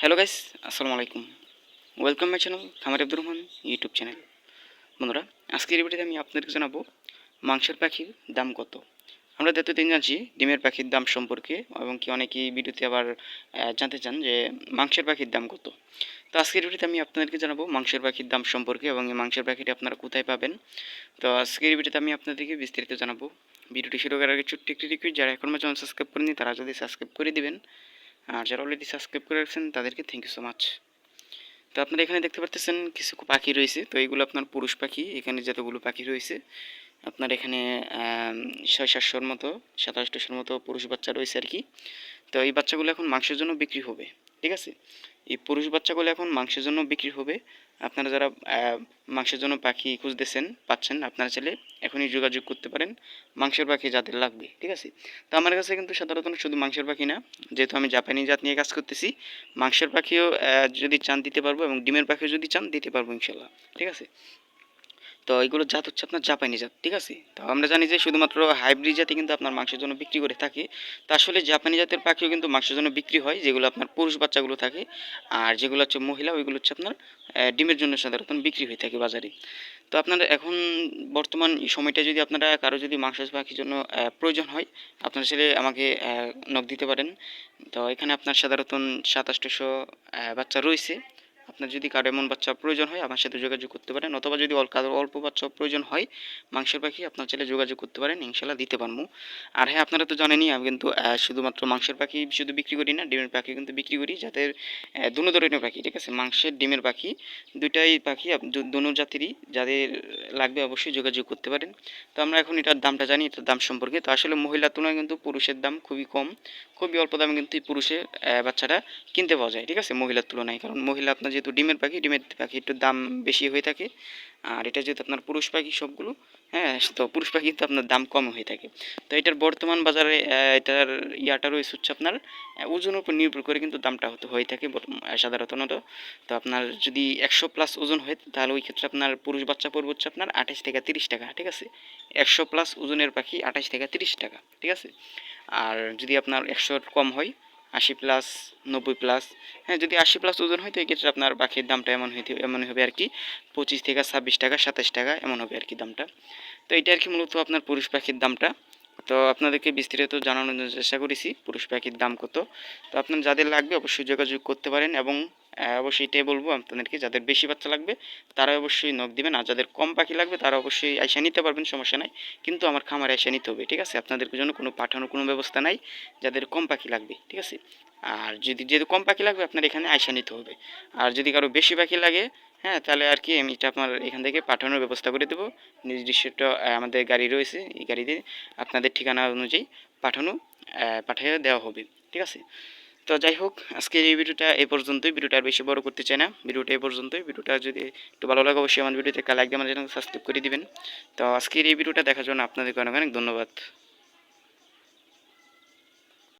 Hello guys আসসালামু আলাইকুম welcome my channel খামার আব্দুর রহমান ইউটিউব চ্যানেল বন্ধুরা, আজকের ভিডিওতে আমি আপনাদেরকে জানাব মাংসের পাখির দাম কত। আমরা দিন জানছি ডিমের পাখির দাম সম্পর্কে এবং কি অনেকেই ভিডিওতে আবার জানতে চান যে মাংসের পাখির দাম কত। তো আজকের ভিডিওতে আমি আপনাদেরকে জানাব মাংসের পাখির দাম সম্পর্কে এবং এই মাংসের পাখিটি আপনারা কোথায় পাবেন। তো আজকের ভিডিওতে আমি আপনাদেরকে বিস্তারিত জানাব। ভিডিওটি শুরু করার আগে ছোট্ট একটি রিকোয়েস্ট যারা এখন চ্যানেল সাবস্ক্রাইব করেনি তারা যদি সাবস্ক্রাইব করে দিবেন আর যারা অলরেডি সাবস্ক্রাইব করে রাখছেন, তাদেরকে থ্যাংক ইউ সো মাচ তো আপনারা এখানে দেখতে পাচ্ছেন কিছু পাখি রয়েছে। তো এইগুলো আপনার পুরুষ পাখি। এখানে যতগুলো পাখি রয়েছে, আপনার এখানে ছয় সাতশোর মতো সাতাশটোশোর মতো পুরুষ বাচ্চা রয়েছে আর কি। তো এই বাচ্চাগুলো এখন মাংসের জন্য বিক্রি হবে, ঠিক আছে? এই পুরুষ বাচ্চাগুলো এখন মাংসের জন্য বিক্রি হবে। আপনারা যারা মাংসের জন্য পাখি খুঁজতেছেন, পাচ্ছেন, আপনারা চাইলে এখনই যোগাযোগ করতে পারেন। মাংসের পাখি যাদের লাগবে, ঠিক আছে? তো আমার কাছে কিন্তু সাধারণত শুধু মাংসের পাখি না, যেহেতু আমি জাপানি জাত নিয়ে কাজ করতেছি, মাংসের পাখিও যদি চান দিতে পারব এবং ডিমের পাখিও যদি চান দিতে পারব ইনশাল্লাহ, ঠিক আছে? তো এগুলো জাত হচ্ছে আপনার জাপানি জাত, ঠিক আছে? তো আমরা জানি যে শুধুমাত্র হাইব্রিড জাতি কিন্তু আপনার মাংসের জন্য বিক্রি করে থাকে। তো আসলে জাপানি জাতের পাখিও কিন্তু মাংসের জন্য বিক্রি হয়, যেগুলো আপনার পুরুষ বাচ্চাগুলো থাকে। আর যেগুলো হচ্ছে মহিলা, ওইগুলো হচ্ছে আপনার ডিমের জন্য সাধারণত বিক্রি হয়ে থাকে বাজারে। তো আপনার এখন বর্তমান সময়টা যদি আপনারা কারও যদি মাংস পাখির জন্য প্রয়োজন হয়, আপনারা ছেলে আমাকে নখ দিতে পারেন। তো এখানে আপনার সাধারণত সাতাশটোশো বাচ্চা রয়েছে। আপনার যদি কারও এমন বাচ্চা প্রয়োজন হয়, আমার সাথে যোগাযোগ করতে পারেন অথবা যদি কারও অল্প বাচ্চা প্রয়োজন হয়, মাংসের পাখি আপনার ছেলে যোগাযোগ করতে পারেন ইনশাল্লাহ দিতে পারব আর হ্যাঁ আপনারা তো জানেনই, আমি কিন্তু শুধুমাত্র মাংসের পাখি শুধু বিক্রি করি না, ডিমের পাখি কিন্তু বিক্রি করি যাদের দুনো ধরনের পাখি, ঠিক আছে? মাংসের, ডিমের পাখি, দুইটাই পাখি দুনো জাতিরই যাদের লাগবে অবশ্যই যোগাযোগ করতে পারেন। তো আমরা এখন এটার দামটা জানি, এটার দাম সম্পর্কে। তো আসলে মহিলার তুলনায় কিন্তু পুরুষের দাম খুবই কম, খুবই অল্প দামে কিন্তু পুরুষের বাচ্চাটা কিনতে পাওয়া যায়, ঠিক আছে? মহিলার তুলনায়, কারণ মহিলা আপনার যেহেতু ডিমের পাখি ডিমের পাখি একটু দাম বেশি হয়ে থাকে। আর এটা যেহেতু আপনার পুরুষ পাখি সবগুলো হ্যাঁ তো পুরুষ পাখি তো আপনার দাম কম হয়ে থাকে। তো এটার বর্তমান বাজারে এটার ইয়াটা রয়েছে হচ্ছে আপনার ওজন উপর নির্ভর করে কিন্তু দামটা হতে হয়ে থাকে সাধারণত। তো আপনার যদি একশো প্লাস ওজন হয়, তাহলে ওই ক্ষেত্রে আপনার পুরুষ বাচ্চা পড়বে হচ্ছে আপনার আঠাশ থেকে তিরিশ টাকা, ঠিক আছে? একশো প্লাস ওজনের পাখি আঠাশ থেকে তিরিশ টাকা, ঠিক আছে? আর যদি আপনার একশোর কম হয় আশি প্লাস নব্বই প্লাস হ্যাঁ যদি আশি প্লাস ওজন হয়, তো এক্ষেত্রে আপনার পাখির দামটা এমন হইতে এমন হবে আর কি, পঁচিশ থেকে ছাব্বিশ টাকা, সাতাশ টাকা, এমন হবে আর কি দামটা। তো এটা আর কি মূলত আপনার পুরুষ পাখির দামটা। তো আপনাদেরকে বিস্তারিত জানানোর জন্য চেষ্টা করেছি, পুরুষ পাখির দাম কত। তো আপনার যাদের লাগবে অবশ্যই যোগাযোগ করতে পারেন এবং অবশ্যই এটাই বলব আপনাদেরকে, যাদের বেশি বাচ্চা লাগবে তারা অবশ্যই নখ দিবেন, আর যাদের কম পাখি লাগবে তারা অবশ্যই আইসা নিতে পারবেন, সমস্যা নাই। কিন্তু আমার খামারে এসে নিতে হবে, ঠিক আছে? আপনাদের জন্য কোনো পাঠানোর কোনো ব্যবস্থা নাই, যাদের কম পাখি লাগবে, ঠিক আছে? আর যদি, যেহেতু কম পাখি লাগবে আপনার এখানে আইসা নিতে হবে। আর যদি কারও বেশি পাখি লাগে হ্যাঁ তাহলে আর কি আমি এটা আপনার এখান থেকে পাঠানোর ব্যবস্থা করে দেবো। নির্দিষ্ট আমাদের গাড়ি রয়েছে, এই গাড়িতে আপনাদের ঠিকানা অনুযায়ী পাঠানো পাঠিয়ে দেওয়া হবে, ঠিক আছে? তো যাই হোক, আজকের এই ভিডিওটা এই পর্যন্তই। ভিডিওটা আর বেশি বড় করতে চাই না। ভিডিওটা এই পর্যন্তই। ভিডিওটা যদি একটু ভালো লাগে, অবশ্যই আমার ভিডিওতে একটা লাইক দিয়ে আমার চ্যানেল সাবস্ক্রাইব করে দিবেন। তো আজকের এই ভিডিওটা দেখার জন্য আপনাদেরকে অনেক অনেক ধন্যবাদ।